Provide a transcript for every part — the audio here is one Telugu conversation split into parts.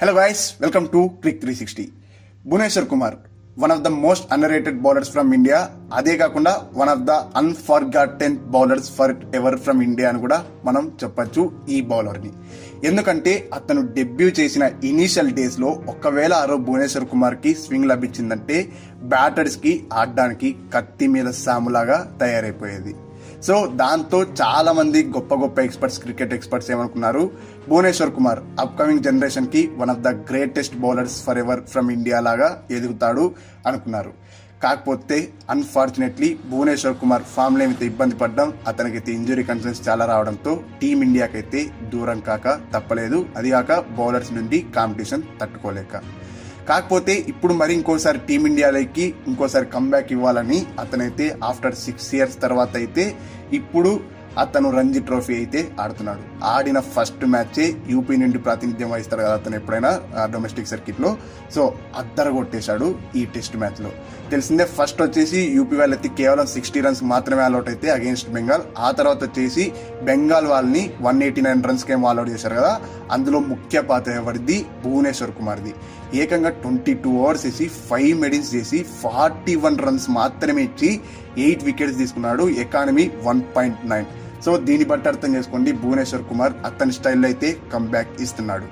Hello guys welcome to Click three sixty Bhuvneshwar Kumar one of the most underrated bowlers from India అదే కాకుండా one of the unforgotten bowlers for ever from India అని కూడా మనం చెప్పచ్చు ఈ బౌలర్ని ఎందుకంటే అతను డెబ్యూ చేసిన ఇనీషియల్ డేస్లో ఒకవేళ ఆ రోజు భువనేశ్వర్ కుమార్కి స్వింగ్ లభించిందంటే బ్యాటర్స్కి ఆడడానికి కత్తి మీద సాములాగా తయారైపోయేది సో దాంతో చాలా మంది గొప్ప గొప్ప ఎక్స్పర్ట్స్ క్రికెట్ ఎక్స్పర్ట్స్ ఏమనుకున్నారు? భువనేశ్వర్ కుమార్ అప్కమింగ్ జనరేషన్కి one of the greatest bowlers for ever from India లాగా ఎదుగుతాడు అనుకున్నారు. కాకపోతే అన్ఫార్చునేట్లీ భువనేశ్వర్ కుమార్ ఫామ్ అయితే ఇబ్బంది పడడం అతనికైతే ఇంజురీ కన్సర్న్స్ చాలా రావడంతో టీమిండియాకైతే దూరం కాక తప్పలేదు. అది కాక బౌలర్స్ నుండి కాంపిటీషన్ తట్టుకోలేక. కాకపోతే ఇప్పుడు మరి ఇంకోసారి టీమిండియాలోకి ఇంకోసారి కంబ్యాక్ ఇవ్వాలని అతనైతే ఆఫ్టర్ సిక్స్ ఇయర్స్ తర్వాత అయితే ఇప్పుడు అతను రంజీ ట్రోఫీ అయితే ఆడుతున్నాడు. ఆడిన ఫస్ట్ మ్యాచే యూపీ నుండి ప్రాతినిధ్యం వహిస్తారు కదా అతను ఎప్పుడైనా డొమెస్టిక్ సర్కిట్లో. సో అద్దర కొట్టేశాడు ఈ టెస్ట్ మ్యాచ్లో. తెలిసిందే ఫస్ట్ వచ్చేసి యూపీ వాళ్ళైతే కేవలం సిక్స్టీ రన్స్ మాత్రమే ఆల్అౌట్ అయితే అగేన్స్ట్ బెంగాల్. ఆ తర్వాత వచ్చేసి బెంగాల్ వాళ్ళని వన్ ఎయిటీ నైన్ రన్స్కి కేమో ఆల్అౌట్ చేశారు కదా. అందులో ముఖ్య పాత్ర ఎవరిది? భువనేశ్వర్ కుమార్ది. ఏకంగా ట్వంటీ టూ అవర్స్ వేసి ఫైవ్ మెడిన్స్ చేసి ఫార్టీ వన్ రన్స్ మాత్రమే ఇచ్చి ఎయిట్ వికెట్స్ తీసుకున్నాడు economy one point nine so దీన్ని బట్టి అర్థం చేసుకోండి భువనేశ్వర్ కుమార్ అతని స్టైల్లో అయితే కంబ్యాక్ ఇస్తున్నాడు.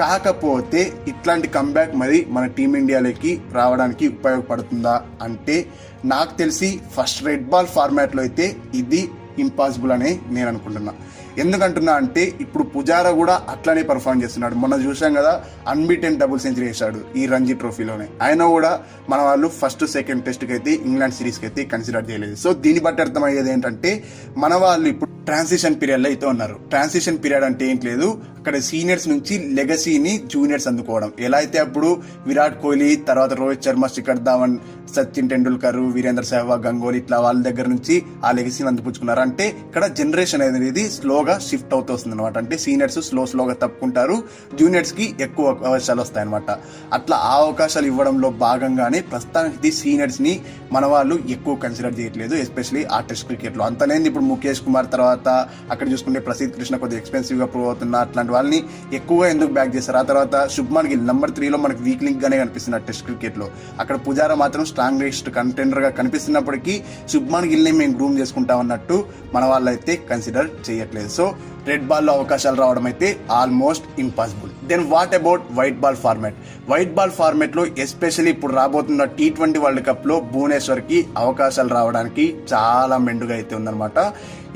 కాకపోతే ఇట్లాంటి కంబ్యాక్ మరి మన టీమిండియాలోకి రావడానికి ఉపయోగపడుతుందా అంటే నాకు తెలిసి ఫస్ట్ రెడ్ బాల్ ఫార్మాట్లో అయితే ఇది ఇంపాసిబుల్ అని నేను అనుకుంటున్నా. ఎందుకంటున్నా అంటే ఇప్పుడు పుజారా కూడా అట్లానే పర్ఫామ్ చేస్తున్నాడు. మొన్న చూసాం కదా అన్బీటెన్ డబుల్ సెంచరీ వేశాడు ఈ రంజీ ట్రోఫీలోనే ఆయన కూడా మన వాళ్ళు ఫస్ట్ సెకండ్ టెస్ట్కి అయితే ఇంగ్లాండ్ సిరీస్కి అయితే కన్సిడర్ చేయలేదు. సో దీన్ని బట్టి అర్థమయ్యేది ఏంటంటే మన వాళ్ళు ఇప్పుడు ట్రాన్సిషన్ పీరియడ్లో అయితే ఉన్నారు. ట్రాన్సిషన్ పీరియడ్ అంటే ఏం లేదు. అక్కడ సీనియర్స్ నుంచి లెగసీని జూనియర్స్ అందుకోవడం. ఎలా అయితే అప్పుడు విరాట్ కోహ్లీ తర్వాత రోహిత్ శర్మ శిఖర్ ధావన్ సచిన్ టెండూల్కర్ వీరేంద్ర సెహ్వాగ్ గంగోలీ ఇట్లా వాళ్ళ దగ్గర నుంచి ఆ లెగసీని అందిపుచ్చుకున్నారు. అంటే ఇక్కడ జనరేషన్ అనేది స్లోగా షిఫ్ట్ అవుతూ వస్తుంది అనమాట అంటే సీనియర్స్ స్లో స్లోగా తప్పుకుంటారు. జూనియర్స్కి ఎక్కువ అవకాశాలు వస్తాయన్నమాట. అట్లా ఆ అవకాశాలు ఇవ్వడంలో భాగంగానే ప్రస్తుతానికి సీనియర్స్ని మన వాళ్ళు ఎక్కువ కన్సిడర్ చేయట్లేదు ఎస్పెషలీ ఆ టెస్ట్ క్రికెట్లో అంతనేది ఇప్పుడు ముఖేష్ కుమార్ తర్వాత అక్కడ చూసుకుంటే ప్రసీద్ కృష్ణ కొద్దిగా ఎక్స్పెన్సివ్గా ప్రూవ్ అవుతున్న అట్లాంటి వాళ్ళని ఎక్కువగా ఎందుకు బ్యాక్ చేస్తారు? ఆ తర్వాత శుభ్మాన్ గిల్ నెంబర్ త్రీలో మనకి వీక్ లింక్ గానే కనిపిస్తున్నారు టెస్ట్ క్రికెట్లో అక్కడ పుజారా మాత్రం స్ట్రాంగెస్ట్ కంటెండర్గా కనిపిస్తున్నప్పటికీ శుభ్మాన్ గిల్ని మేము గ్రూమ్ చేసుకుంటాం అన్నట్టు మన వాళ్ళైతే కన్సిడర్ చేయట్లేదు. సో రెడ్ బాల్లో అవకాశాలు రావడం అయితే almost impossible then what about white ball format white ball ఫార్మాట్లో ఎస్పెషల్లీ ఇప్పుడు రాబోతున్న టీ ట్వంటీ వరల్డ్ కప్లో భువనేశ్వర్కి అవకాశాలు రావడానికి చాలా మెండుగా అయితే ఉందన్నమాట.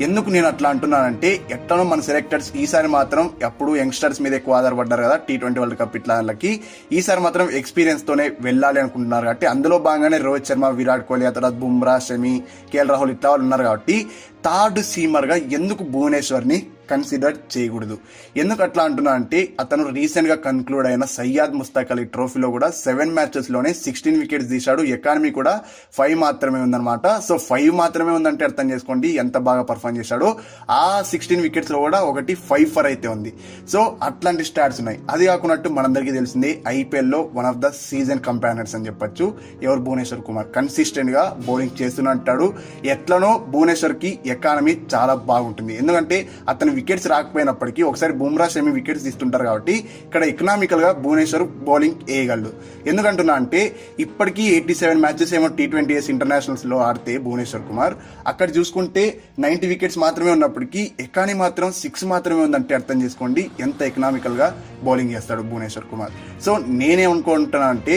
ఎందుకు నేను అట్లా అంటున్నానంటే ఎట్లనో మన సెలెక్టర్స్ ఈసారి మాత్రం ఎప్పుడు యంగ్స్టర్స్ మీద ఎక్కువ ఆధారపడ్డారు కదా టీ ట్వంటీ వరల్డ్ కప్ ఇట్లాకి ఈసారి మాత్రం ఎక్స్పీరియన్స్ తోనే వెళ్ళాలి అనుకుంటున్నారు కాబట్టి అందులో భాగంగానే రోహిత్ శర్మ విరాట్ కోహ్లీ ఆ తర్వాత బుమ్రా షమి కేఎల్ రాహుల్ ఇట్లా వాళ్ళు ఉన్నారు కాబట్టి థర్డ్ సీమర్గా ఎందుకు భువనేశ్వర్ని కన్సిడర్ చేయకూడదు. ఎందుకు అట్లా అంటున్నా అంటే అతను రీసెంట్గా కన్క్లూడ్ అయిన సయ్యాద్ ముస్తాక్ అలీ ట్రోఫీలో కూడా సెవెన్ మ్యాచెస్లోనే సిక్స్టీన్ వికెట్స్ తీశాడు. ఎకానమీ కూడా ఫైవ్ మాత్రమే ఉందన్నమాట. సో ఫైవ్ మాత్రమే ఉందంటే అర్థం చేసుకోండి ఎంత బాగా పర్ఫామ్ చేశాడో. ఆ సిక్స్టీన్ వికెట్స్లో కూడా ఒకటి ఫైవ్ ఫర్ అయితే ఉంది. సో అట్లాంటి స్టాట్స్ ఉన్నాయి. అది కాకున్నట్టు మనందరికీ తెలిసింది ఐపీఎల్లో one of the season campaigners అని చెప్పొచ్చు. ఎవరు? భువనేశ్వర్ కుమార్. కన్సిస్టెంట్గా బౌలింగ్ చేస్తున్నట్టాడు ఎట్లనో భువనేశ్వర్కి ఎకానమీ చాలా బాగుంటుంది. ఎందుకంటే అతను వికెట్స్ రాకపోయినప్పటికీ ఒకసారి బుమ్రా సెమీ వికెట్స్ తీస్తుంటారు కాబట్టి ఇక్కడ ఎకనామికల్గా భువనేశ్వర్ బౌలింగ్ వేయగలడు. ఎందుకంటున్నా అంటే ఇప్పటికీ ఎయిటీ సెవెన్ మ్యాచెస్ ఏమో టీ ట్వంటీ ఎస్ ఇంటర్నేషనల్స్లో ఆడితే భువనేశ్వర్ కుమార్. అక్కడ చూసుకుంటే నైంటీ వికెట్స్ మాత్రమే ఉన్నప్పటికీ ఎకానీ మాత్రం సిక్స్ మాత్రమే ఉందంటే అర్థం చేసుకోండి. ఎంత ఎకనామికల్గా బౌలింగ్ చేస్తాడు భువనేశ్వర్ కుమార్. సో నేనేమనుకుంటున్నా అంటే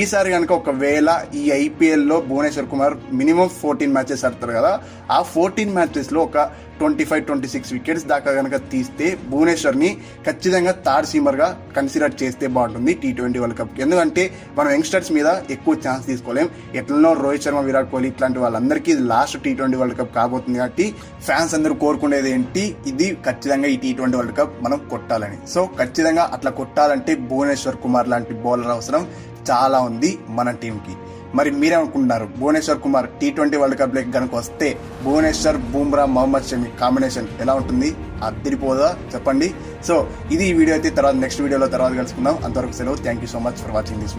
ఈసారి కనుక ఒకవేళ ఈ ఐపీఎల్లో Bhuvneshwar Kumar minimum fourteen matches ఆడతారు కదా ఆ ఫోర్టీన్ మ్యాచెస్లో ఒక twenty five twenty six wickets దాకా కనుక తీస్తే భువనేశ్వర్ని ఖచ్చితంగా థర్డ్ సీమర్గా కన్సిడర్ చేస్తే బాగుంటుంది టీ ట్వంటీ వరల్డ్ కప్ ఎందుకంటే మనం యంగ్స్టర్స్ మీద ఎక్కువ ఛాన్స్ తీసుకోలేం. ఎట్లనో రోహిత్ శర్మ విరాట్ కోహ్లీ ఇట్లాంటి వాళ్ళందరికీ last T twenty World Cup కాబోతుంది కాబట్టి ఫ్యాన్స్ అందరూ కోరుకునేది ఏంటి? ఇది ఖచ్చితంగా ఈ టీ ట్వంటీ వరల్డ్ కప్ మనం కొట్టాలని. సో ఖచ్చితంగా అట్లా కొట్టాలంటే భువనేశ్వర్ కుమార్ లాంటి బౌలర్ అవసరం చాలా ఉంది మన టీంకి మరి మీరేమనుకుంటున్నారు? Bhuvneshwar Kumar T twenty world cup లెక్ కనుక వస్తే భువనేశ్వర్ బూమ్రా మహమ్మద్ షమి కాంబినేషన్ ఎలా ఉంటుంది? అద్దరిపోదా చెప్పండి. సో ఇది ఈ వీడియో అయితే తర్వాత నెక్స్ట్ వీడియోలో తర్వాత కలుసుకుందాం. అంతవరకు సెలవు. Thank you so much for watching this